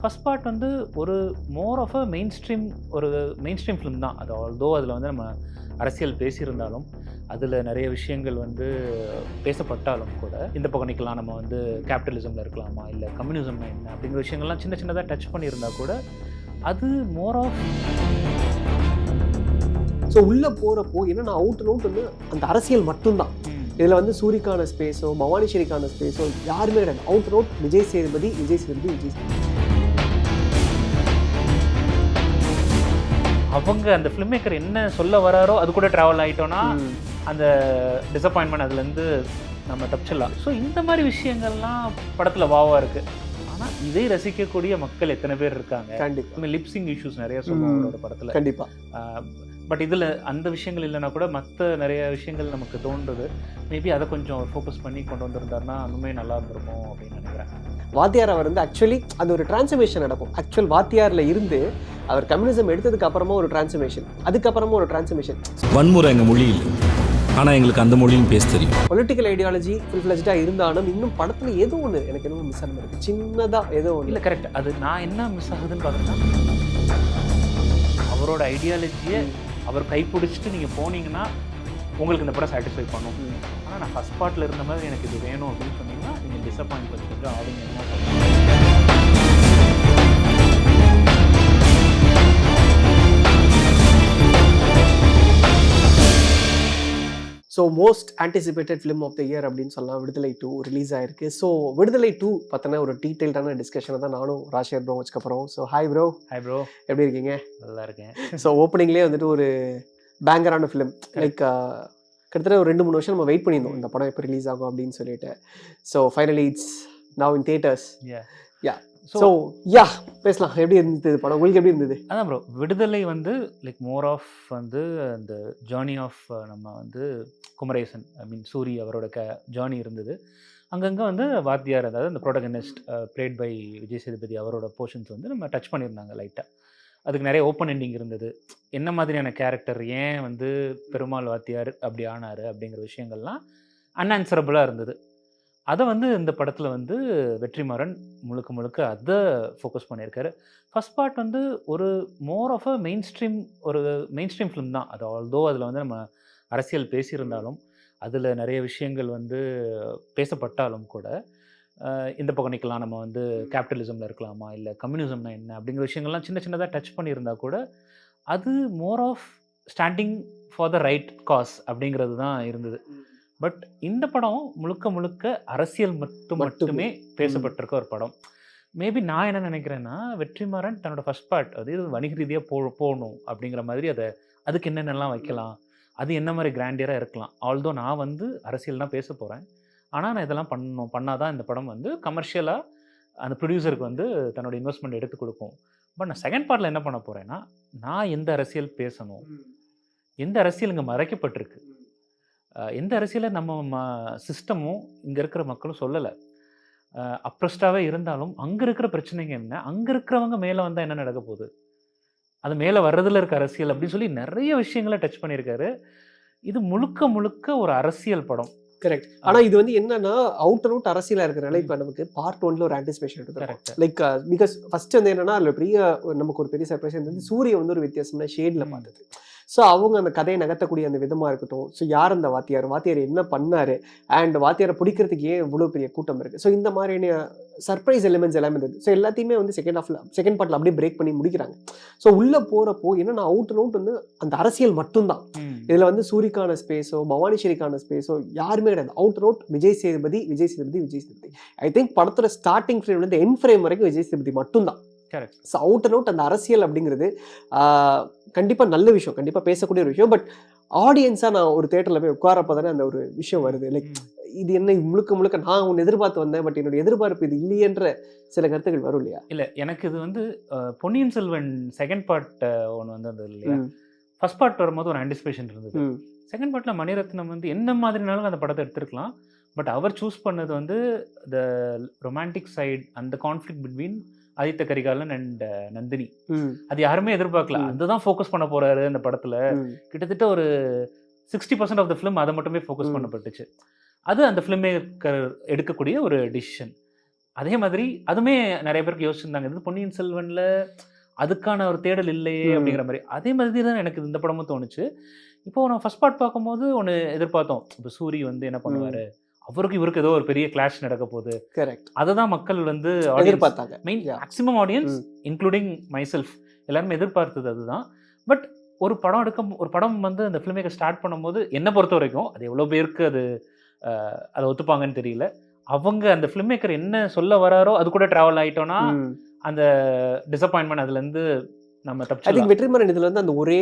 First part வந்து ஒரு more of a main stream ஒரு மெயின் ஸ்ட்ரீம் ஃபிலிம் தான். அது ஆல்தோ அதில் வந்து நம்ம அரசியல் பேசியிருந்தாலும் அதில் நிறைய விஷயங்கள் வந்து பேசப்பட்டாலும் கூட இந்த பக்கம் நிற்கலாம் நம்ம வந்து கேபிட்டலிசமில் இருக்கலாமா இல்லை கம்யூனிசம்னா என்ன அப்படிங்கிற விஷயங்கள்லாம் சின்ன சின்னதாக டச் பண்ணியிருந்தா கூட அது மோர் ஆஃப் ஸோ உள்ள போறப்போ என்னன்னா அவுட் அண்ட் அவுட் வந்து அந்த அரசியல் மட்டும்தான். இதுல வந்து சூரிக்கான ஸ்பேஸோ பவானிஸ்வரிக்கான ஸ்பேஸோ யாருமே கிடையாது. Out and out Vijay Sethupathi Vijay Sethupathi Vijay Sethupathi. அவங்க அந்த ஃபிலிம் மேக்கர் என்ன சொல்ல வராரோ அது கூட ட்ராவல் ஆகிட்டோன்னா. அந்த டிசப்பாயின்மெண்ட் அதுலேருந்து நம்ம தப்பிச்சிடலாம். ஸோ இந்த மாதிரி விஷயங்கள்லாம் படத்தில் வாவாக இருக்குது ஆனால் இதை ரசிக்கக்கூடிய மக்கள் எத்தனை பேர் இருக்காங்க? கண்டிப்பா. லிப்சிங் இஷ்யூஸ் நிறைய சொல்லுவோம் ம். அவரோட படத்தில். கண்டிப்பா. பட் இதில் அந்த விஷயங்கள் இல்லைன்னா கூட மற்ற நிறைய விஷயங்கள் நமக்கு தோன்றுது. மேபி அதை கொஞ்சம் ஃபோக்கஸ் பண்ணி கொண்டு வந்திருந்தாருன்னா இன்னுமே நல்லா இருந்திருக்கும் அப்படின்னு நினைக்கிறேன். வாத்தியார் அவர் வந்து ஆக்சுவலி அது ஒரு டிரான்ஸ்ஃபர்மேஷன் நடக்கும். ஆக்சுவல் வாத்தியார்ல இருந்து அவர் கம்யூனிசம் எடுத்ததுக்கு அப்புறமா ஒரு டிரான்ஸ்ஃபர்மேஷன் அதுக்கப்புறமா ஒரு டிரான்ஸ்ஃபர்மேஷன் வன்முறை எங்கள் மொழி இல்லை ஆனால் எங்களுக்கு அந்த மொழியும் பேச தெரியும். பொலிட்டிக்கல் ஐடியாலஜி ஃபுல் ஃபிளஜ்டாக இருந்தாலும் இன்னும் படத்துல ஏதோ ஒன்று எனக்கு என்னமோ மிஸ் ஆன இருக்கு. சின்னதா ஏதோ ஒன்று இல்லை கரெக்ட் அது நான் என்ன மிஸ் ஆகுதுன்னு பார்த்தீங்கன்னா அவரோட ஐடியாலஜியை அவர் கைப்பிடிச்சிட்டு நீங்கள் போனீங்கன்னா உங்களுக்கு இந்த படம் சாட்டிஸ்ஃபை பண்ணும். ஆனால் நான் ஃபஸ்ட் பார்ட்டில் இருந்த மாதிரி எனக்கு இது வேணும் அப்படின்னு சொன்னீங்கன்னா நீங்கள் டிசப்பாயிண்ட் கொஞ்சம் ஆவீங்க என்ன so most anticipated film of the year அப்படின்னு சொல்லலாம் விடுதலை டூ ரிலீஸ் ஆயிருக்கு. ஸோ விடுதலை டூ பற்றின ஒரு டீட்டெயில்டான டிஸ்கஷனை தான் நானும் ராஷியர் bro வச்சுக்கப்புறோம் so hi bro hi bro எப்படி இருக்கீங்க? நல்லா இருக்கேன். ஸோ ஓப்பனிங்லேயே வந்துட்டு ஒரு பேங்கரான ஃபிலிம் லைக் கிட்டத்தட்ட ஒரு ரெண்டு மூணு வருஷம் நம்ம வெயிட் பண்ணியிருந்தோம். இந்த படம் எப்போ ரிலீஸ் ஆகும் அப்படின்னு சொல்லிட்டு. So finally it's now in theatres. Yeah. So so ya பேசலாம். எப்படி இருந்தது படம்? உங்களுக்கு எப்படி இருந்தது? அதான் ப்ரோ விடுதலை வந்து லைக் மோர் ஆஃப் வந்து அந்த ஜேர்னி ஆஃப் நம்ம வந்து குமரேசன் ஐ மீன் சூரி அவரோட க ஜேர்னி இருந்தது. அங்கங்கே வந்து வாத்தியார் அதாவது அந்த protagonist played by Vijay Sethupathi அவரோட போர்ஷன்ஸ் வந்து நம்ம டச் பண்ணியிருந்தாங்க லைட்டாக அதுக்கு நிறைய ஓப்பன் எண்டிங் இருந்தது. என்ன மாதிரியான கேரக்டர் ஏன் வந்து பெருமாள் வாத்தியார் அப்படி ஆனார் அப்படிங்கிற விஷயங்கள்லாம் அன்ஆன்சரபுளாக இருந்தது. அதை வந்து இந்த படத்தில் வந்து வெற்றிமாறன் முழுக்க முழுக்க அதை ஃபோக்கஸ் பண்ணியிருக்காரு. ஃபர்ஸ்ட் பார்ட் வந்து ஒரு more of a main stream ஒரு மெயின் ஸ்ட்ரீம் ஃபிலிம் தான். அது ஆல்தோ அதில் வந்து நம்ம அரசியல் பேசியிருந்தாலும் அதில் நிறைய விஷயங்கள் வந்து பேசப்பட்டாலும் கூட இந்த பக்கம் நிற்கலாம் நம்ம வந்து கேபிட்டலிசமில் இருக்கலாமா? இல்லை கம்யூனிசம்னா என்ன? அப்படிங்கிற விஷயங்கள்லாம் சின்ன சின்னதாக டச் பண்ணியிருந்தா கூட அது more of standing for the right cause அப்படிங்கிறது தான் இருந்தது. பட் இந்த படம் முழுக்க முழுக்க அரசியல் மட்டும். மட்டுமே. பேசப்பட்டிருக்க ஒரு படம். மேபி நான் என்ன நினைக்கிறேன்னா வெற்றிமாறன் தன்னோட ஃபர்ஸ்ட் பார்ட் அது இது வணிக ரீதியாக போ போகணும் அப்படிங்கிற மாதிரி அதை அதுக்கு என்னென்னலாம் வைக்கலாம்? அது என்ன மாதிரி கிராண்டியராக இருக்கலாம்? ஆல்தோ நான் வந்து அரசியல் தான் பேச போகிறேன் ஆனால் நான் இதெல்லாம் பண்ணணும். பண்ணாதான் இந்த படம் வந்து கமர்ஷியலாக அந்த ப்ரொடியூசருக்கு வந்து தன்னோட இன்வெஸ்ட்மெண்ட் எடுத்து கொடுக்கும். பட் நான் செகண்ட் பார்ட்டில் என்ன பண்ண போகிறேன்னா நான் எந்த அரசியல் பேசணும்? எந்த அரசியல் இங்கே மறைக்கப்பட்டிருக்கு? எந்த அரசியலை நம்ம ம சிஸ்டமும் இங்கே இருக்கிற மக்களும் சொல்லலை. அப்ரஸ்டாகவே இருந்தாலும் அங்கே இருக்கிற பிரச்சனைங்க என்ன? அங்கே இருக்கிறவங்க மேலே வந்தால் என்ன நடக்க போகுது? அது மேலே வர்றதுல இருக்க அரசியல் அப்படின்னு சொல்லி நிறைய விஷயங்களை டச் பண்ணியிருக்காரு. இது முழுக்க முழுக்க ஒரு அரசியல் படம். கரெக்ட் ஆனா இது வந்து என்னன்னா அவுட் அண்ட் அவுட் அரசியலா இருக்கிறனால இப்ப நமக்கு பார்ட் ஒன்ல ஒரு anticipation correct like because first வந்து என்னன்னா அதுல பெரிய நமக்கு ஒரு பெரிய சர்ப்ரைஸ் வந்து சூரிய வந்து ஒரு வித்தியாசமான ஷேட்ல. பார்த்தது. ஸோ அவங்க அந்த கதையை நகர்த்தக்கூடிய அந்த விதமா இருக்கட்டும். ஸோ யார் அந்த வாத்தியார்? வாத்தியார் என்ன பண்ணாரு? அண்ட் வாத்தியாரை பிடிக்கிறதுக்கு ஏன் இவ்வளோ பெரிய கூட்டம் இருக்கு? ஸோ இந்த மாதிரியான சர்ப்ரைஸ் எலிமெண்ட்ஸ் எல்லாமே இருந்தது. ஸோ எல்லாத்தையுமே வந்து செகண்ட் ஹாஃப்ல செகண்ட் பார்ட்ல அப்படியே பிரேக் பண்ணி முடிக்கிறாங்க. ஸோ உள்ள போறப்போ என்னன்னா அவுட் அண்ட் அவுட் வந்து அந்த அரசியல் மட்டும்தான். இதுல வந்து சூரிக்கான ஸ்பேஸோ பவானிஸ்வரிக்கான ஸ்பேஸோ யாருமே கிடையாது. Out out Vijay Sethupathi Vijay Sethupathi Vijay Sethupathi. I think படத்தோட ஸ்டார்டிங் ஃப்ரேம் வந்து என் ஃப்ரேம் வரைக்கும் விஜய் சேதுபதி மட்டும்தான். ஸோ அவுட் அண்ட் அவுட் அந்த அரசியல் அப்படிங்கிறது ஆஹ், கண்டிப்பா நல்ல விஷயம். கண்டிப்பா பேசக்கூடிய ஒரு விஷயம். பட் ஆடியன்ஸா நான் ஒரு தேட்டர்ல போய் உட்காரப்போ தானே அந்த ஒரு விஷயம் வருது. லைக் இது என்ன முழுக்க முழுக்க நான் ஒன்று எதிர்பார்த்து வந்தேன் பட் என்னோட எதிர்பார்ப்பு இது இல்லையன்ற சில கருத்துக்கள் வரும் இல்லையா? இல்லை எனக்கு இது வந்து பொன்னியின் செல்வன் செகண்ட் பார்ட் ஒன்று வந்து அந்த இல்லையா? ஃபர்ஸ்ட் பார்ட் வரும்போது ஒரு ஆன்டிசிபேஷன் இருந்தது. செகண்ட் பார்ட்டில் மணிரத்னம் வந்து என்ன மாதிரினாலும் அந்த படத்தை எடுத்திருக்கலாம். பட் அவர் சூஸ் பண்ணது வந்து த ரொமான்டிக் சைடு அந்த conflict between Aditha Karikalan and Nandini. அது யாருமே எதிர்பார்க்கல. அதுதான் ஃபோக்கஸ் பண்ண போறாரு அந்த படத்துல. கிட்டத்தட்ட ஒரு sixty percent of the film அதை மட்டுமே ஃபோக்கஸ். பண்ணப்பட்டுச்சு. அது அந்த ஃபிலிம் மேக்கர் எடுக்கக்கூடிய ஒரு டிசிஷன் அதே மாதிரி அதுவுமே நிறைய பேருக்கு யோசிச்சிருந்தாங்க. இது பொன்னியின் செல்வன்ல அதுக்கான ஒரு தேடல் இல்லையே. அப்படிங்கிற மாதிரி. அதே மாதிரி தான் எனக்கு இந்த படமும் தோணுச்சு. இப்போ நான் ஃபர்ஸ்ட் பார்ட் பார்க்கும்போது ஒன்று எதிர்பார்த்தோம். இப்போ சூரி வந்து என்ன பண்ணுவாரு? அவருக்கு இவருக்கு ஏதோ ஒரு பெரிய கிளாஷ் நடக்க போகுது கரெக்ட் அதை தான் மக்கள் வந்து எதிர்பார்த்தாங்க. Main. Maximum audience including myself எல்லாருமே எதிர்பார்த்தது அதுதான். பட் ஒரு படம் எடுக்க ஒரு படம் வந்து அந்த ஃபில்மேக்கர் ஸ்டார்ட் பண்ணும்போது என்னை பொறுத்த வரைக்கும் அது எவ்வளோ பேருக்கு அது அதை ஒத்துப்பாங்கன்னு தெரியல. அவங்க அந்த ஃபில்மேக்கர் என்ன சொல்ல வராரோ அது கூட ட்ராவல் ஆயிட்டோம்னா ம். அந்த டிசப்பாயின்மெண்ட் அதுலேருந்து நம்ம தப்பிச்சு வெற்றிமாறன் இதுல வந்து அந்த ஒரே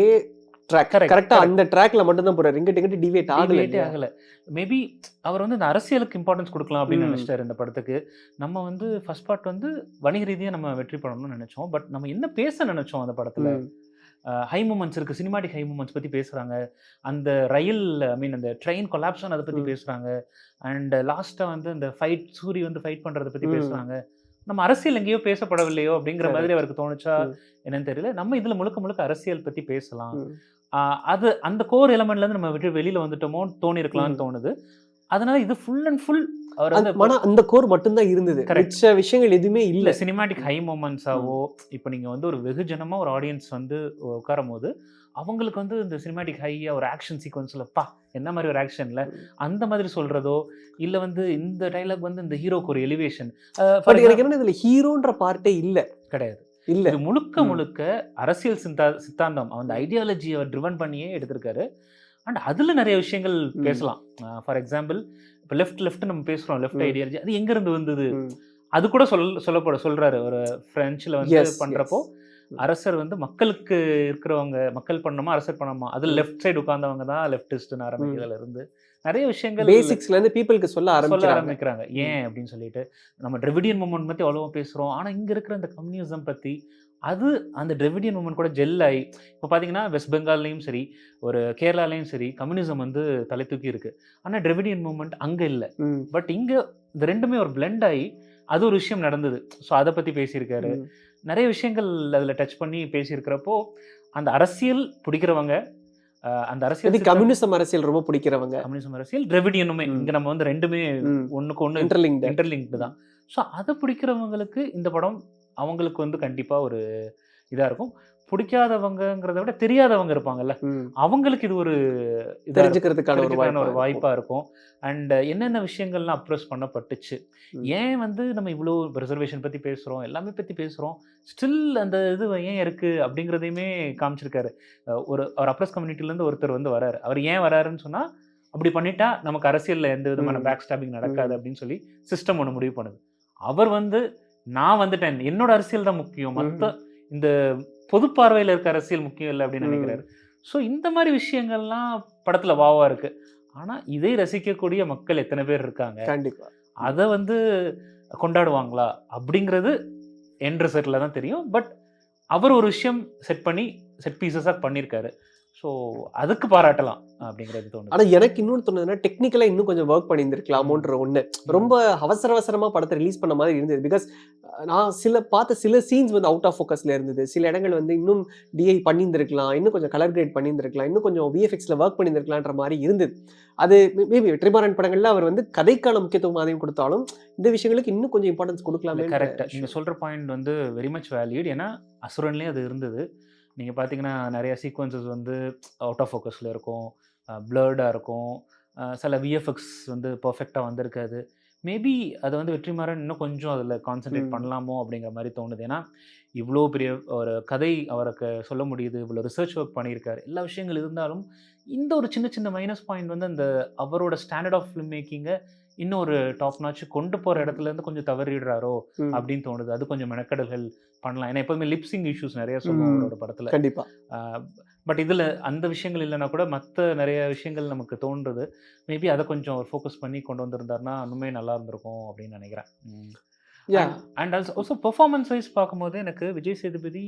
ட்ராக் கரெக்டா. அந்த ட்ராக்ல மட்டும் தான் போறாரு இங்கிட்ட இங்கிட்ட டிவேட் ஆகல ஆகல மேபி அவர் வந்து இந்த அரசியலுக்கு இம்பார்ட்டன்ஸ் கொடுக்கலாம் அப்படின்னு. நினைச்சிட்டாரு இந்த படத்துக்கு நம்ம வந்து ஃபர்ஸ்ட் பார்ட் வந்து வணிக ரீதியா நம்ம வெற்றி பண்ணணும்னு நினைச்சோம் பட் நம்ம என்ன பேச நினைச்சோம் அந்த படத்துல. ஹை மூமெண்ட்ஸ் இருக்கு சினிமாட்டிக் ஹை மூமெண்ட்ஸ் பத்தி பேசுறாங்க அந்த ரயில் ஐ மீன் அந்த ட்ரெயின் கொலாப்ஷன் அதை பத்தி. பேசுறாங்க அண்ட் லாஸ்டா வந்து இந்த ஃபைட் சூரி வந்து ஃபைட் பண்றதை பத்தி. பேசுறாங்க நம்ம அரசியல் எங்கேயோ பேசப்படவில்லையோ அப்படிங்கிற. மாதிரி அவருக்கு தோணுச்சா. என்னன்னு தெரியல நம்ம இதுல முழுக்க முழுக்க அரசியல் பத்தி பேசலாம் அது அந்த கோர் எலமெண்ட்ல இருந்து நம்ம விட்டு வெளியில வந்துட்டோமோ தோணி இருக்கலாம்னு. தோணுது. அதனால இது ஃபுல் அண்ட் ஃபுல் அவர் வந்து அந்த கோர் மட்டும்தான் இருந்தது. மிச்ச விஷயங்கள் எதுவுமே இல்ல சினிமாட்டிக் ஹை மூமெண்ட்ஸாவோ இப்போ நீங்க வந்து ஒரு வெகுஜனமா ஒரு ஆடியன்ஸ் வந்து உட்காரும் போது அவங்களுக்கு வந்து இந்த சினிமாட்டிக் ஹையா ஒரு ஆக்ஷன் சீக்வன்ஸ்ல பா என்ன மாதிரி ஒரு ஆக்ஷன்ல அந்த மாதிரி சொல்றதோ இல்ல வந்து இந்த டைலாக் வந்து இந்த ஹீரோக்கு ஒரு எலிவேஷன் பட் எனக்கு என்ன இதுல ஹீரோன்ற பார்ட்டே இல்ல. கிடையாது. இல்ல இது முழுக்க. முழுக்க அரசியல் சித்தா சித்தாந்தம் அந்த ஐடியாலஜி அவர் ட்ரிவன் பண்ணியே எடுத்திருக்காரு அண்ட் அதுல நிறைய விஷயங்கள். பேசலாம் ஃபார் எக்ஸாம்பிள் இப்போ லெஃப்ட் லெஃப்ட் நம்ம பேசுறோம் லெஃப்ட். ஐடியாலஜி அது எங்க இருந்து வந்தது. அது கூட சொல் சொல்லப்பட சொல்றாரு ஒரு பிரெஞ்சுல வந்து yes. அரசர் வந்து மக்களுக்கு இருக்கிறவங்க மக்கள் பண்ணணுமா அரசர் பண்ணணுமா அதுல ம். லெஃப்ட் சைடு உட்கார்ந்தவங்க தான் லெஃப்டிஸ்ட்னு ஆரம்பிக்கிறதுல இருந்து நிறைய விஷயங்கள் பேசிக்ஸ்ல இருந்து பீப்புளுக்கு சொல்ல சொல்ல ஆரம்பிக்கிறாங்க. ஏன் அப்படின்னு சொல்லிட்டு நம்ம டிரெவிடியன் மூமெண்ட் பத்தி அவ்வளவா பேசுறோம். ஆனா இங்க இருக்கிற அந்த கம்யூனிசம் பத்தி அது அந்த டிரெவிடியன் மூமெண்ட் கூட ஜெல் ஆகி இப்போ பார்த்தீங்கன்னா வெஸ்ட் பெங்கால்லையும் சரி ஒரு கேரளாலையும் சரி கம்யூனிசம் வந்து தலை தூக்கி இருக்கு. ஆனா டிரெவிடியன் மூமெண்ட் அங்க இல்லை. பட் இங்க இந்த ரெண்டுமே ஒரு blend ஆகி அது ஒரு விஷயம் நடந்தது. ஸோ அதை பத்தி பேசியிருக்காரு. நிறைய விஷயங்கள் அதுல டச் பண்ணி பேசியிருக்கிறப்போ அந்த அரசியல் பிடிக்கிறவங்க அந்த அரசியல் கம்யூனிசம் அரசியல் ரொம்ப பிடிக்கிறவங்க. கம்யூனிசம் அரசியல் டிரெவிடியனுமே ம். இங்க நம்ம வந்து ரெண்டுமே. ஒண்ணுக்கு ஒண்ணு இன்டர்லிங்க் இன்டர்லிங்க்டு தான். ஸோ அதை பிடிக்கிறவங்களுக்கு இந்த படம் அவங்களுக்கு வந்து கண்டிப்பா ஒரு இதா இருக்கும். பிடிக்காதவங்கங்கிறத விட தெரியாதவங்க இருப்பாங்கல்ல. அவங்களுக்கு இது ஒரு. தெரிஞ்சுக்கிறதுக்கான ஒரு வாய்ப்பு இருக்கும். அண்ட் என்னென்ன விஷயங்கள்லாம் அப்ரோச் பண்ணப்பட்டுச்சு. ஏன் வந்து நம்ம இவ்வளோ ரிசர்வேஷன் பத்தி பேசுறோம்? எல்லாமே பத்தி பேசுறோம். ஸ்டில் அந்த இது ஏன் இருக்கு அப்படிங்கிறதையுமே காமிச்சிருக்காரு. ஒரு அவர் அப்ரஸ் கம்யூனிட்டில இருந்து ஒருத்தர் வந்து வராரு. அவர் ஏன் வராருன்னு சொன்னா அப்படி பண்ணிட்டா நமக்கு அரசியல்ல எந்த விதமான. பேக் ஸ்டாபிங் நடக்காது. அப்படின்னு சொல்லி சிஸ்டம் ஒன்று முடிவு பண்ணுது. அவர் வந்து நான் வந்துட்டேன். என்னோட அரசியல் தான் முக்கியம். மற்ற இந்த பொது பார்வையில் இருக்க அரசியல் முக்கியம் இல்லை அப்படின்னு. நினைக்கிறாரு. ஸோ இந்த மாதிரி விஷயங்கள்லாம் படத்துல வாவா இருக்கு. ஆனா இதை ரசிக்கக்கூடிய மக்கள் எத்தனை பேர் இருக்காங்க? கண்டிப்பா. அதை வந்து கொண்டாடுவாங்களா? அப்படிங்கிறது என் ரிசர்ட்ல தான் தெரியும். பட் அவர் ஒரு விஷயம் செட் பண்ணி செட் பீசஸாக பண்ணியிருக்காரு ஸோ அதுக்கு பாராட்டலாம் அப்படிங்கிறது தோணுது. ஆனா எனக்கு இன்னொன்னு தோணுதுன்னா டெக்னிக்கலா இன்னும் கொஞ்சம் ஒர்க் பண்ணியிருந்திருக்கலாமோன்ற ஒண்ணு. ரொம்ப அவசர அவசரமா படத்தை ரிலீஸ் பண்ண மாதிரி இருந்தது. பிகாஸ் நான் சில பார்த்த சில சீன்ஸ் வந்து அவுட் ஆஃப் ஃபோக்கஸ்ல இருந்தது. சில இடங்கள் வந்து இன்னும் டிஐ பண்ணியிருந்திருக்கலாம் இன்னும் கொஞ்சம் கலர் கிரேட் பண்ணியிருந்திருக்கலாம் இன்னும் கொஞ்சம் விஎஃப்எக்ஸ்ல ஒர்க் பண்ணியிருந்திருக்கலான்ற மாதிரி இருந்தது. அது மேபி வெற்றிமாறன் படங்கள்ல அவர் வந்து கதைக்கான முக்கியத்துவம் அதையும் கொடுத்தாலும் இந்த விஷயங்களுக்கு இன்னும் கொஞ்சம் இம்பார்ட்டன்ஸ் கொடுக்கலாமே கரெக்டாக நீங்கள் சொல்கிற பாயிண்ட் வந்து வெரி மச் வேலிட் ஏன்னா அசுரன்லேயே அது இருந்தது. நீங்கள் பார்த்தீங்கன்னா நிறைய சீக்வன்சஸ் வந்து அவுட் ஆஃப் ஃபோக்கஸில் இருக்கும். பிளர்டாக இருக்கும். சில விஎஃப்எக்ஸ் வந்து பர்ஃபெக்டாக வந்திருக்காது. மேபி அதை வந்து வெற்றிமாறன் இன்னும் கொஞ்சம் அதில் கான்சென்ட்ரேட். பண்ணலாமோ அப்படிங்கிற மாதிரி தோணுது. ஏன்னா இவ்வளோ பெரிய ஒரு கதை அவருக்கு சொல்ல முடியுது. இவ்வளோ ரிசர்ச் ஒர்க் பண்ணியிருக்காரு. எல்லா விஷயங்கள் இருந்தாலும் இந்த ஒரு சின்ன சின்ன மைனஸ் பாயிண்ட் வந்து அந்த அவரோட ஸ்டாண்டர்ட் ஆஃப் ஃபிலிம் மேக்கிங்கை இன்னும் ஒரு டாப் நாச்சு கொண்டு போகிற இடத்துல இருந்து கொஞ்சம் தவறிடுறாரோ. அப்படின்னு தோணுது. அது கொஞ்சம் மெனக்கடல்கள் பண்ணலாம். ஏன்னா எப்போதுமே லிப்சிங் இஷ்யூஸ் நிறைய சொல்லுவோம். அவரோட படத்தில். கண்டிப்பா. பட் இதில் அந்த விஷயங்கள் இல்லைன்னா கூட மற்ற நிறைய விஷயங்கள் நமக்கு தோன்றுது. மேபி அதை கொஞ்சம் அவர் ஃபோக்கஸ் பண்ணி கொண்டு வந்திருந்தாருன்னா இன்னுமே நல்லா இருந்திருக்கும் அப்படின்னு நினைக்கிறேன். Ya and also also performance wise பார்க்கும்போது எனக்கு விஜய் சேதுபதி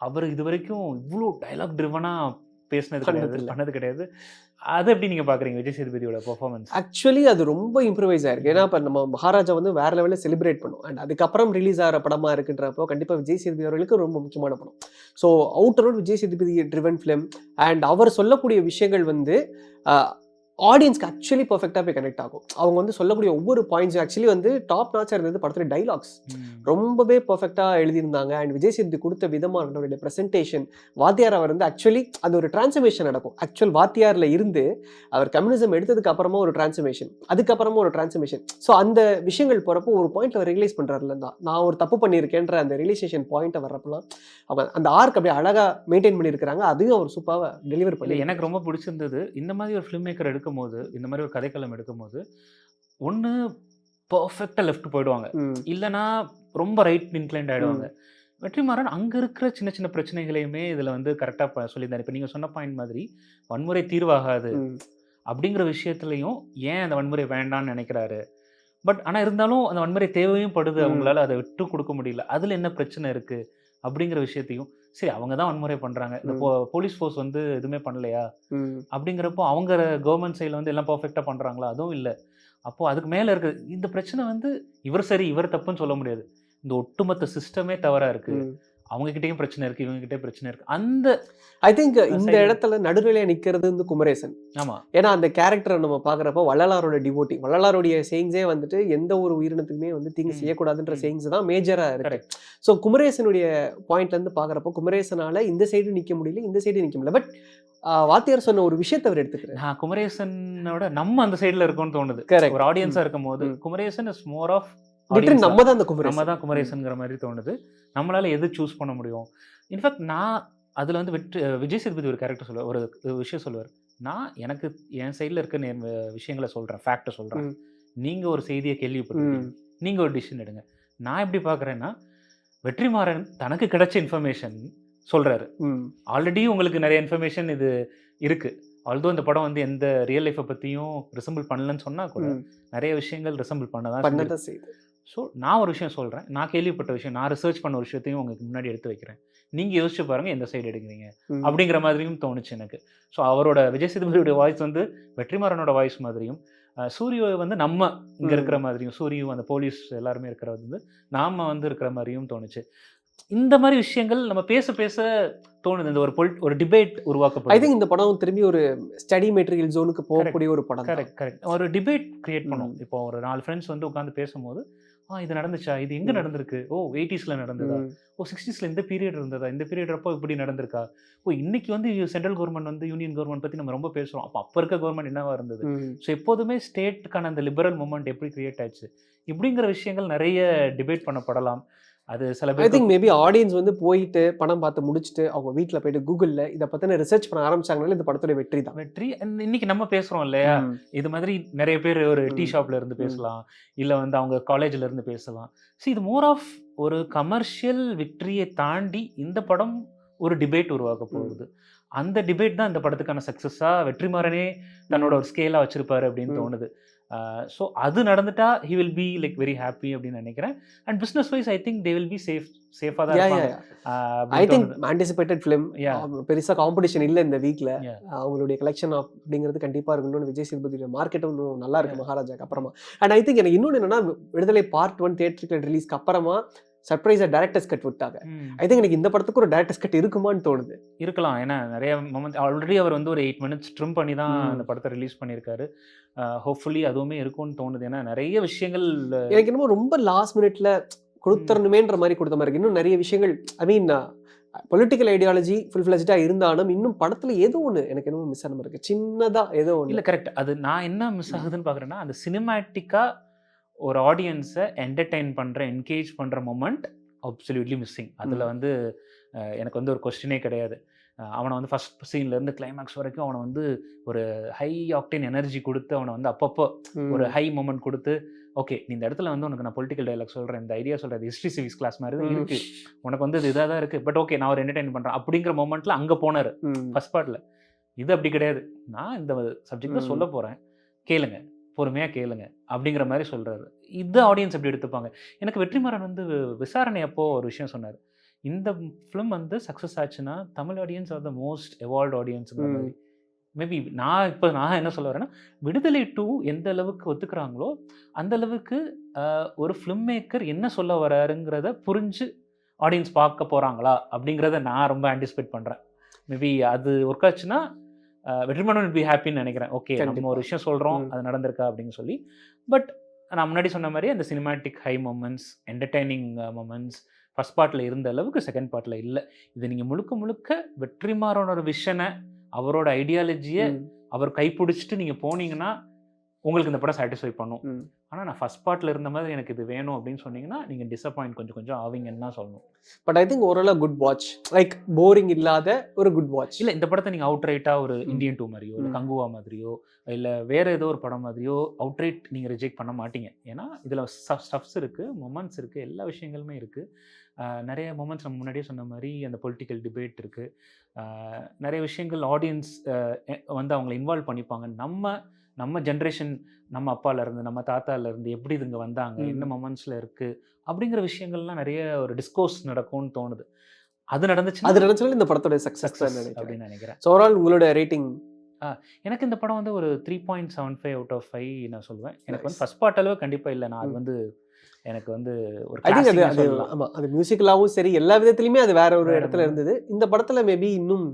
அவர் இது வரைக்கும் இவ்வளோ டைலாக் ட்ரிவனாக பேசினது கிடையாது. பண்ணது கிடையாது. அது எப்படி நீங்கள் பார்க்குறீங்க விஜய் சேதுபதியோட பெர்ஃபார்மன்ஸ் ஆக்சுவலி அது ரொம்ப இம்ப்ரூவைஸ் ஆயிருக்கு. ஏன்னா இப்போ நம்ம மகாராஜா வந்து வேற லெவலில் செலிப்ரேட் பண்ணும். அண்ட் அதுக்கப்புறம் ரிலீஸ் ஆகிற படமா இருக்குன்றப்போ கண்டிப்பாக விஜய் சேதுபதி அவர்களுக்கு ரொம்ப முக்கியமான படம். So out out Vijay Sethupathi driven film and அவர் சொல்லக்கூடிய விஷயங்கள் வந்து ஆடியன்ஸ்க்கு ஆக்சுவலி பர்ஃபெக்டாக போய் கனெக்ட் ஆகும். அவங்க வந்து சொல்லக்கூடிய ஒவ்வொரு பாயிண்ட்ஸ் ஆக்சுவலி வந்து டாப் நாச்சாக இருந்தது படத்துல டைலாக்ஸ் ரொம்பவே பர்ஃபெக்டாக எழுதியிருந்தாங்க. அண்ட் விஜய் சேதுபதி கொடுத்த விதமாக அவருடைய ப்ரெசன்டேஷன் வாத்தியார் அவர் வந்து ஆக்சுவலி அது ஒரு டிரான்ஸ்ஃபர்மேஷன் நடக்கும். ஆக்சுவல் வாத்தியாரில் இருந்து அவர் கம்யூனிசம் எடுத்ததுக்கு அப்புறமா ஒரு டிரான்ஸ்ஃபர்மேஷன் அதுக்கப்புறமா ஒரு டிரான்ஸ்ஃபர்மேஷன் ஸோ அந்த விஷயங்கள் போகிறப்போ ஒரு பாயிண்ட் அவர் ரியலைஸ் பண்ணுறாருல தான் நான் ஒரு தப்பு பண்ணியிருக்கேன்ற அந்த ரியலைசேஷன் பாயிண்ட் வர்றப்பலாம் அவங்க அந்த ஆர்க் அப்படியே அழகாக மெயின்டைன் பண்ணியிருக்கிறாங்க. அதையும் அவர் சூப்பராக டெலிவர் பண்ணி எனக்கு ரொம்ப பிடிச்சிருந்தது. இந்த மாதிரி ஒரு ஃபிலிம் மேக்கர் எடுக்கும்போது இந்த மாதிரி ஒரு கதைக்களம் எடுக்கும்போது ஒன்று பர்ஃபெக்டாக லெஃப்ட் போயிடுவாங்க. ம், இல்லைன்னா ரொம்ப ரைட் இன்க்ளைண்ட் ஆயிடுவாங்க. வெற்றிமாறன் அங்க இருக்கிற சின்ன சின்ன பிரச்சனைகளையுமே இதுல வந்து கரெக்டாக சொல்லியிருந்தாரு. இப்போ நீங்க சொன்ன பாயிண்ட் மாதிரி வன்முறை தீர்வாகாது அப்படிங்கிற விஷயத்துலையும் ஏன் அந்த வன்முறை வேண்டாம்னு நினைக்கிறாரு? பட் ஆனா இருந்தாலும் அந்த வன்முறை தேவையும் படுது. அவங்களால அதை விட்டு கொடுக்க முடியல. அதுல என்ன பிரச்சனை இருக்கு? அப்படிங்கிற விஷயத்தையும் சரி அவங்க தான் வன்முறை பண்றாங்க. இந்த போலீஸ் ஃபோர்ஸ் வந்து எதுவுமே பண்ணலையா? அப்படிங்கிறப்போ அவங்க கவர்மெண்ட் சைடில் வந்து எல்லாம் பர்ஃபெக்டாக பண்ணுறாங்களா அதுவும் இல்லை. அப்போ அதுக்கு மேலே இருக்கு இந்த பிரச்சனை வந்து இவர் சரி இவர் தப்புன்னு சொல்ல முடியாது. இந்த ஒட்டுமொத்த சிஸ்டமே தவறா இருக்கு. ம். அவங்க கிட்டயும் பிரச்சனை இருக்கு இவங்க கிட்டயும் பிரச்சனை இருக்கு அந்த ஐ திங்க் இந்த இடத்துல நடுநிலையா நிக்கிறது வந்து குமரேசன் ஆமா ஏன்னா அந்த கேரக்டரை நம்ம பார்க்குறப்ப வள்ளலாரோட டிவோட்டி வள்ளலாருடைய சேயிங்ஸே வந்துட்டு எந்த ஒரு உயிரினத்துக்குமே வந்து தீங்கு. செய்யக்கூடாதுன்ற. சேயிங்ஸ் தான் மேஜரா இருக்கு. ஸோ குமரேசனுடைய பாயிண்ட்ல இருந்து பார்க்குறப்போ குமரேசனால இந்த சைடு நிக்க முடியல இந்த சைடு நிக்க முடியல பட் வாத்தியார் சொன்ன ஒரு விஷயத்தை அவர் எடுத்துக்கிறார் நான் குமரேசனோட நம்ம அந்த சைடுல இருக்கோம்னு தோணுது ஒரு ஆடியன்ஸா இருக்கும் போது. குமரேசன் இஸ் மோர் ஆஃப் நம்ம தான் அந்த நம்ம குமரேசன். தான் குமரேசன்ங்கிற மாதிரி தோணுது. நம்மளால எது சூஸ் பண்ண முடியும்? இன்ஃபேக்ட் நான் அதுல வந்து வெற்றி விஜய் சேதுபதி ஒரு கேரக்டர் சொல்லுவார் ஒரு விஷயம் சொல்லுவார். நான் எனக்கு என் சைடுல இருக்க நே- விஷயங்களை சொல்றேன் ஃபேக்டை சொல்றேன். ம். நீங்க ஒரு செய்தியை கேள்விப்பட்டிருக்கீங்க. நீங்க ஒரு டிசிஷன் எடுங்க. நான் எப்படி பார்க்கறேன்னா வெற்றிமாறன் தனக்கு கிடைச்ச இன்ஃபர்மேஷன் சொல்றாரு. ம். ஆல்ரெடி உங்களுக்கு நிறைய இன்ஃபர்மேஷன் இது இருக்கு. ஆல்தோ இந்த படம் வந்து எந்த ரியல் லைஃப்பை பத்தியும் ரிசம்பிள் பண்ணலன்னு சொன்னா கூட. நிறைய விஷயங்கள் ரிசம்பிள் பண்ணதான் பண்ணதான் செய்யுது. ஸோ நான் ஒரு விஷயம் சொல்கிறேன் நான் கேள்விப்பட்ட விஷயம் நான் ரிசர்ச் பண்ண ஒரு விஷயத்தையும் உங்களுக்கு முன்னாடி எடுத்து வைக்கிறேன். நீங்கள் யோசிச்சு பாருங்க எந்த சைடு எடுக்கிறீங்க. அப்படிங்கிற மாதிரியும் தோணுச்சு எனக்கு. ஸோ அவரோட விஜய் சேதுபதியோட வாய்ஸ் வந்து வெற்றிமாறனோட வாய்ஸ் மாதிரியும் சூரிய வந்து நம்ம இங்கே. இருக்கிற மாதிரியும் சூரியும் அந்த போலீஸ் எல்லாருமே இருக்கிறது வந்து நாம வந்து இருக்கிற மாதிரியும் தோணுச்சு. இந்த மாதிரி விஷயங்கள் நம்ம பேச பேச தோணுது. இந்த ஒரு பொல் ஒரு டிபேட் ஐ உருவாக்கப்படுது திங்க் இந்த படம் திரும்பி ஒரு ஸ்டடி மெட்டீரியல் ஜோனுக்கு போகக்கூடிய ஒரு படம். கரெக்ட் கரெக்ட் ஒரு டிபேட் கிரியேட் பண்ணும். இப்போ ஒரு நாலு ஃப்ரெண்ட்ஸ் வந்து உட்காந்து பேசும்போது ஆ இது நடந்துச்சா? இது எங்க. நடந்திருக்கு? ஓ எயிட்டிஸ்ல நடந்ததா. ஓ சிக்ஸ்டீஸ்ல இந்த பீரியட் இருந்ததா? இந்த பீரியட் அப்போ இப்படி நடந்திருக்கா? ஓ இன்னைக்கு வந்து சென்ட்ரல் கவர்மெண்ட் வந்து யூனியன் கவர்மெண்ட் பத்தி நம்ம ரொம்ப பேசுறோம். அப்போ அப்போ இருக்க கவர்மெண்ட் என்னவா இருந்தது. ஸோ எப்போதுமே ஸ்டேட்டுக்கான அந்த லிபரல் மூமெண்ட் எப்படி கிரியேட் ஆச்சு இப்படிங்கிற விஷயங்கள் நிறைய டிபேட் பண்ணப்படலாம். அது சில ஐ பேர் திங்க் மேபி ஆடியன்ஸ் வந்து போயிட்டு படம் பார்த்து முடிச்சுட்டு அவங்க வீட்ல போயிட்டு கூகுள்ல இதை பத்தின ரிசர்ச் பண்ண ஆரம்பிச்சாங்கனால இந்த படத்துடைய வெற்றி தான். வெற்றி. இன்னைக்கு நம்ம பேசுறோம் இல்லையா? இது மாதிரி நிறைய பேர் ஒரு டீ. ஷாப்ல இருந்து. பேசலாம். இல்ல வந்து அவங்க காலேஜ்ல இருந்து பேசலாம். ஸோ இது மோர் ஆஃப் ஒரு கமர்ஷியல் விக்டரியை தாண்டி இந்த படம் ஒரு டிபேட் உருவாக்க போகுது. அந்த டிபேட் தான் இந்த படத்துக்கான சக்சஸா வெற்றிமாறனே தன்னோட ஒரு ஸ்கேலா வச்சிருப்பாரு அப்படின்னு. தோணுது. ஸோ அது நடந்துட்டா he will be like very happy அப்படின்னு நினைக்கிறேன் and business wise I think they will be safe சேஃபாக தான் இருப்பாங்க I think. Anticipated film Yeah. பெருசா காம்படிஷன் இல்ல இந்த வீக்ல Yeah. அவங்களுடைய கலெக்ஷன் அப்படிங்கிறது கண்டிப்பா இருக்கணும்னு விஜய் சேதுபதியோட மார்க்கெட்டும் இன்னும் நல்லா இருக்கு மகாராஜாக்கு அப்புறமா அண்ட் ஐ திங்க் எனக்கு இன்னொன்று என்னன்னா விடுதலை பார்ட் ஒன் தியேட்டருக்கு ரிலீஸ்க்கு அப்புறமா சர்ப்ரைஸா டேரக்டர்ஸ் கட் விட்டாங்க. ஐ திங்க் எனக்கு இந்த படத்துக்கு ஒரு டேரக்டர்ஸ் கட் இருக்குமான்னு தோணுது. இருக்கலாம். ஏன்னா நிறைய மொமெண்ட் ஆல்ரெடி அவர் வந்து ஒரு எயிட் மினிட்ஸ் ட்ரிம் பண்ணி தான். அந்த படத்தை ரிலீஸ் பண்ணியிருக்காரு. ஹோப்ஃபுல்லி அதுவுமே இருக்கும்னு தோணுது. ஏன்னா நிறைய விஷயங்கள் எனக்கு என்னமோ ரொம்ப லாஸ்ட் மினிட்ல கொடுத்துறணுமேன்ற மாதிரி கொடுத்த மாதிரி இருக்கு. இன்னும் நிறைய விஷயங்கள் I mean political ideology full ஃபிளஜ்டாக இருந்தாலும் இன்னும் படத்துல ஏதோ ஒன்று எனக்கு என்னமோ மிஸ் ஆன மாதிரி இருக்கு. சின்னதா ஏதோ இல்ல ஒன்று கரெக்ட் அது நான் என்ன மிஸ் ஆகுதுன்னு பாக்குறேன்னா அந்த சினிமேட்டிக்கா ஒரு ஆடியன்ஸை என்டர்டெயின் பண்ற என்கேஜ் பண்ற மொமெண்ட் அப்சல்யூட்லி மிஸ்ஸிங் அதுல. வந்து எனக்கு வந்து ஒரு கொஸ்டினே கிடையாது. அவனை வந்து ஃபர்ஸ்ட் சீன்ல இருந்து கிளைமேக்ஸ் வரைக்கும் அவனை வந்து ஒரு ஹை ஆக்டேன் எனர்ஜி கொடுத்து அவனை வந்து அப்பப்போ ஒரு ஹை மொமெண்ட் கொடுத்து ஓகே நீ இந்த இடத்துல வந்து உனக்கு நான் பொலிட்டிக்கல் டைலாக் சொல்றேன் இந்த ஐடியா சொல்றது ஹிஸ்ட்ரி சிவிக்ஸ் கிளாஸ் மாதிரி தான் ம். இருக்கு உனக்கு வந்து இது இதாக தான் இருக்கு. பட் ஓகே நான் ஒரு என்டர்டைன் பண்றேன். அப்படிங்கிற மொமெண்ட்ல அங்க போனாரு. ஃபர்ஸ்ட் பார்ட்ல இது அப்படி கிடையாது. நான் இந்த சப்ஜெக்ட்ல ம். சொல்ல போறேன். கேளுங்க. பொறுமையா கேளுங்க அப்படிங்கிற மாதிரி சொல்றாரு. இது ஆடியன்ஸ் எப்படி எடுத்துப்பாங்க? எனக்கு வெற்றிமாறன் வந்து விசாரணை அப்போ ஒரு விஷயம் சொன்னார். இந்த ஃபிலிம் வந்து சக்ஸஸ் ஆச்சுன்னா Tamil audience are the most evolve. மாதிரி. மேபி நான் இப்போ நான் என்ன சொல்ல வரேன்னா விடுதலை டூ எந்த அளவுக்கு ஒத்துக்கிறாங்களோ அந்த அளவுக்கு ஒரு ஃபிலிம் மேக்கர் என்ன சொல்ல வராருங்கிறத புரிஞ்சு ஆடியன்ஸ் பார்க்க போகிறாங்களா அப்படிங்கிறத நான் ரொம்ப ஆன்டிசிபேட் பண்ணுறேன் மேபி அது ஒர்க் ஆச்சுன்னா வெற்றிமாறன் பி ஹாப்பின்னு நினைக்கிறேன் ஓகே நம்ம. ஒரு விஷயம் சொல்கிறோம். அது நடந்திருக்கா அப்படின்னு சொல்லி பட் நான் முன்னாடி சொன்ன மாதிரி அந்த cinematic high moments entertaining moments first பார்ட்டில் இருந்த அளவுக்கு செகண்ட் பார்ட்டில் இல்லை இது நீங்கள் முழுக்க முழுக்க வெற்றிமாறனோட விஷனை அவரோட ஐடியாலஜியை அவர் கைப்பிடிச்சிட்டு நீங்கள் போனீங்கன்னா உங்களுக்கு இந்த படம் சாட்டிஸ்ஃபை பண்ணும். ஆனால் நான் ஃபர்ஸ்ட் பார்ட்டில் இருந்த மாதிரி எனக்கு இது வேணும் அப்படின்னு சொன்னீங்கன்னா நீங்கள் டிசப்பாயிண்ட் கொஞ்சம் கொஞ்சம் ஆவீங்கன்னு தான் சொல்லணும். பட் ஐ திங்க் ஓரளவு குட் வாட்ச் லைக் போரிங் இல்லாத ஒரு குட் வாட்ச் இல்லை இந்த படத்தை நீங்கள் அவுட் ரைட்டாக ஒரு. இந்தியன் டூ மாதிரியோ இல்லை. கங்குவா மாதிரியோ இல்லை வேற ஏதோ ஒரு படம் மாதிரியோ அவுட் ரைட் நீங்கள் ரிஜெக்ட் பண்ண மாட்டீங்க. ஏன்னா இதில் ஸ்டஃப்ஸ் இருக்குது மொமெண்ட்ஸ் இருக்குது எல்லா விஷயங்களுமே இருக்குது நிறைய மொமெண்ட்ஸ் நம்ம முன்னாடியே சொன்ன மாதிரி அந்த பொலிட்டிக்கல் டிபேட் இருக்குது நிறைய விஷயங்கள் ஆடியன்ஸ் வந்து அவங்கள இன்வால்வ் பண்ணிப்பாங்க. நம்ம நம்ம ஜென்ரேஷன் நம்ம அப்பால இருந்து நம்ம தாத்தால இருந்து எப்படி இதுங்க வந்தாங்க. என்ன மொமெண்ட்ஸில் இருக்குது அப்படிங்கிற விஷயங்கள்லாம் நிறைய ஒரு டிஸ்கோர்ஸ் நடக்கும்னு தோணுது அது நடந்துச்சுன்னா அது நினைச்சாலும் இந்த படத்தோட சக்ஸஸ் அப்படின்னு நினைக்கிறேன் ஸோ ஓவரால் உங்களோட ரேட்டிங் எனக்கு இந்த படம் வந்து ஒரு three point seven five out of five நான் சொல்லுவேன் எனக்கு வந்து. ஃபர்ஸ்ட் பார்ட் அளவு கண்டிப்பா இல்லை நான் அது. வந்து எனக்கு வந்து ஒரு அது அது சொல்லலாம். ஆமா அது மியூசிக்கலாவும் சரி எல்லா விதத்துலயுமே அது வேற ஒரு இடத்துல. இருந்தது இந்த படத்துல மேபி இன்னும்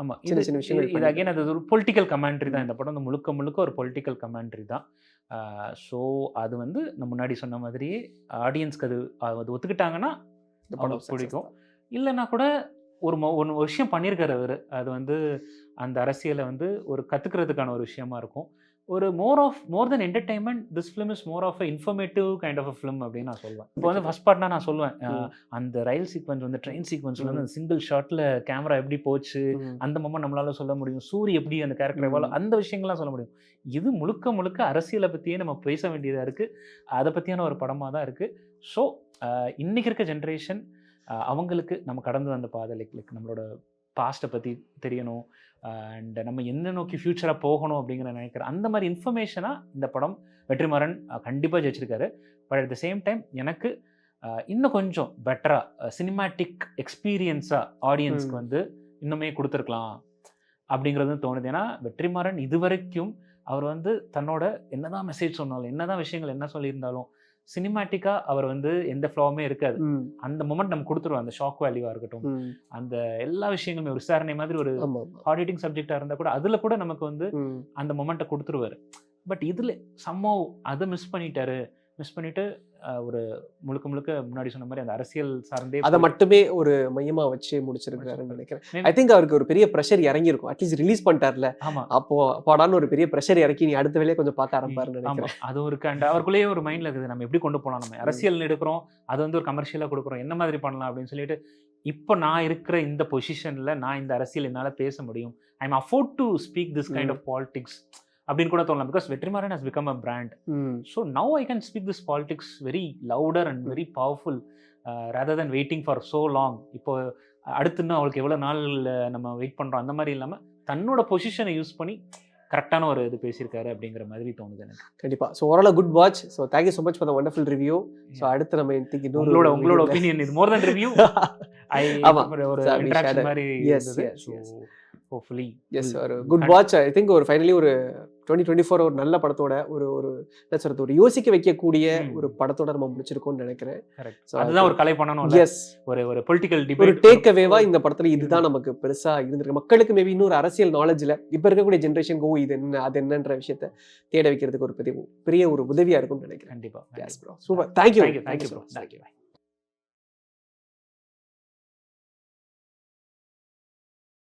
ஆமா. சின்ன சின்ன விஷயங்கள் இது-. அகைன் அது ஒரு பொலிட்டிக்கல் கமெண்ட்ரி தான். இந்த படம் வந்து முழுக்க முழுக்க ஒரு பொலிட்டிக்கல் கமெண்ட்ரி தான். ஸோ அது வந்து நான் முன்னாடி சொன்ன மாதிரியே ஆடியன்ஸ்க்கு அது அது ஒத்துக்கிட்டாங்கன்னா இந்த படம் பிடிக்கும். இல்லைன்னா கூட ஒரு ஒரு விஷயம் பண்ணியிருக்காரு அவர். அது வந்து அந்த அரசியலை வந்து ஒரு கற்றுக்கிறதுக்கான ஒரு விஷயமா இருக்கும். ஒரு more of more than entertainment this film is more of informative kind of a film அப்படின்னு நான் சொல்லுவேன் இப்போ வந்து ஃபர்ஸ்ட் பார்ட்னா நான் சொல்லுவேன் அந்த ரயில் சீக்வன்ஸ் வந்து ட்ரெயின் சீக்வன்ஸ்ல வந்து அந்த சிங்கிள் ஷாட்ல கேமரா எப்படி போச்சு அந்த மொமெண்ட் நம்மளால சொல்ல முடியும். சூரி எப்படி அந்த கேரக்டர் எவ்வளோ. அந்த விஷயங்கள்லாம் சொல்ல முடியும். இது முழுக்க முழுக்க அரசியலை பற்றியே நம்ம பேச வேண்டியதாக இருக்குது அதை பற்றியான ஒரு படமாக தான் இருக்குது ஸோ இன்னைக்கு இருக்க ஜென்ரேஷன் அவங்களுக்கு நம்ம கடந்து வந்த பாதை லைக் லைக் நம்மளோட பாஸ்ட்டை பற்றி தெரியணும். அண்ட் நம்ம எந்த நோக்கி ஃப்யூச்சராக போகணும் அப்படிங்கிற நினைக்கிறேன் அந்த மாதிரி இன்ஃபர்மேஷனாக இந்த படம் வெற்றிமாறன் கண்டிப்பாக ஜெயிச்சிருக்காரு. But at the same time எனக்கு இன்னும் கொஞ்சம் பெட்டராக சினிமாட்டிக் எக்ஸ்பீரியன்ஸாக ஆடியன்ஸ்க்கு. வந்து இன்னுமே கொடுத்துருக்கலாம் அப்படிங்கிறது தோணுது. ஏன்னா வெற்றிமாறன் இதுவரைக்கும் அவர் வந்து தன்னோட என்னதான் மெசேஜ் சொன்னாலும் என்னதான் விஷயங்கள் என்ன சொல்லியிருந்தாலும் சினிமாட்டிக்கா அவர் வந்து எந்த ஃப்ளாவுமே இருக்காது. அந்த மொமெண்ட் நம்ம கொடுத்துருவோம். அந்த ஷாக் வேல்யூவா இருக்கட்டும். அந்த எல்லா விஷயங்களுமே ஒரு விசாரணை மாதிரி ஒரு ஹிட்டிங் சப்ஜெக்டா இருந்தா கூட அதுல கூட நமக்கு வந்து. அந்த மொமெண்ட்டை கொடுத்துருவாரு. பட் இதுல சம்மோ அதை மிஸ் பண்ணிட்டாரு. மிஸ் பண்ணிட்டு ஒரு முழுக்க முழுக்க முன்னாடி சொன்ன மாதிரி அந்த அரசியல் சார்ந்தே அதை மட்டுமே ஒரு மையமா வச்சு முடிச்சிருக்காருன்னு நினைக்கிறேன். ஐ திங்க் அவருக்கு ஒரு பெரிய ப்ரெஷர் இறங்கியிருக்கும். அட்லீஸ்ட் ரிலீஸ் பண்ணிட்டார்ல. ஆமா. அப்போ அப்பாடான்னு ஒரு பெரிய ப்ரெஷர் இறக்கி நீ அடுத்த வேலையை கொஞ்சம் பார்த்து ஆரம்பிப்பாருன்னு ஆமா. நினைக்கிறேன். அதுவும் இருக்கு அண்ட் அவருக்குள்ளேயே ஒரு மைண்ட்ல இருக்குது. நம்ம எப்படி கொண்டு போகலாம் நம்ம? அரசியல் எடுக்கிறோம். அது வந்து ஒரு கமர்ஷியலா கொடுக்குறோம். என்ன மாதிரி பண்ணலாம் அப்படின்னு சொல்லிட்டு இப்போ நான் இருக்கிற இந்த பொசிஷன்ல நான் இந்த அரசியல் என்னால பேச முடியும். I am afford to speak this kind. Of politics அப்படின்னு கூட தோணலாம். Because Vetrimaaran has become a brand. So now I can speak this politics very louder and very powerful rather than waiting for so long இப்போ அடுத்து இன்னும் அவளுக்கு எவ்வளோ நாள் நம்ம வெயிட் பண்ணுறோம் அந்த மாதிரி இல்லாமல் தன்னோட பொசிஷனை யூஸ் பண்ணி கரெக்டான ஒரு இது பேசியிருக்காரு அப்படிங்கிற மாதிரி தோணுது எனக்கு. கண்டிப்பா. ஸோ ஓரளவு good watch so thank you so much for the wonderful review so அடுத்து நம்ம இன்னைக்கு உங்களோட உங்களோட ஒப்பீனியன் இது மோர் தென் ரிவ்யூ ஐ. ஒரு மாதிரி ஹோப்ஃபுல்லி எஸ் ஒரு குட் வாட்ச் ஐ திங்க் ஒரு ஃபைனலி ஒரு டுவெண்ட்டி டுவெண்ட்டி ஃபோர் ஒரு நல்ல படத்தோட ஒரு ஒரு சொல்றது ஒரு யோசிக்க வைக்கக்கூடிய. ஒரு படத்தோட நம்ம முடிச்சிருக்கோம்னு நினைக்கிறேன். அதுதான் ஒரு கலை பண்ணணும் எஸ் ஒரு ஒரு பொலிட்டிக்கல் ஒரு டிபேட் டேக் அவேவா இந்த படத்துல இதுதான் நமக்கு பெருசா இருந்திருக்கு. மக்களுக்கு மேபி இன்னொரு அரசியல் நாலேஜ்ல இப்ப இருக்கக்கூடிய ஜென்ரேஷன் ஓ இது என்ன அது என்னன்ற விஷயத்த தேட வைக்கிறதுக்கு ஒரு பெரிய பெரிய ஒரு உதவியா இருக்கும்னு நினைக்கிறேன். கண்டிப்பா super thank you thank you thank you bro thank you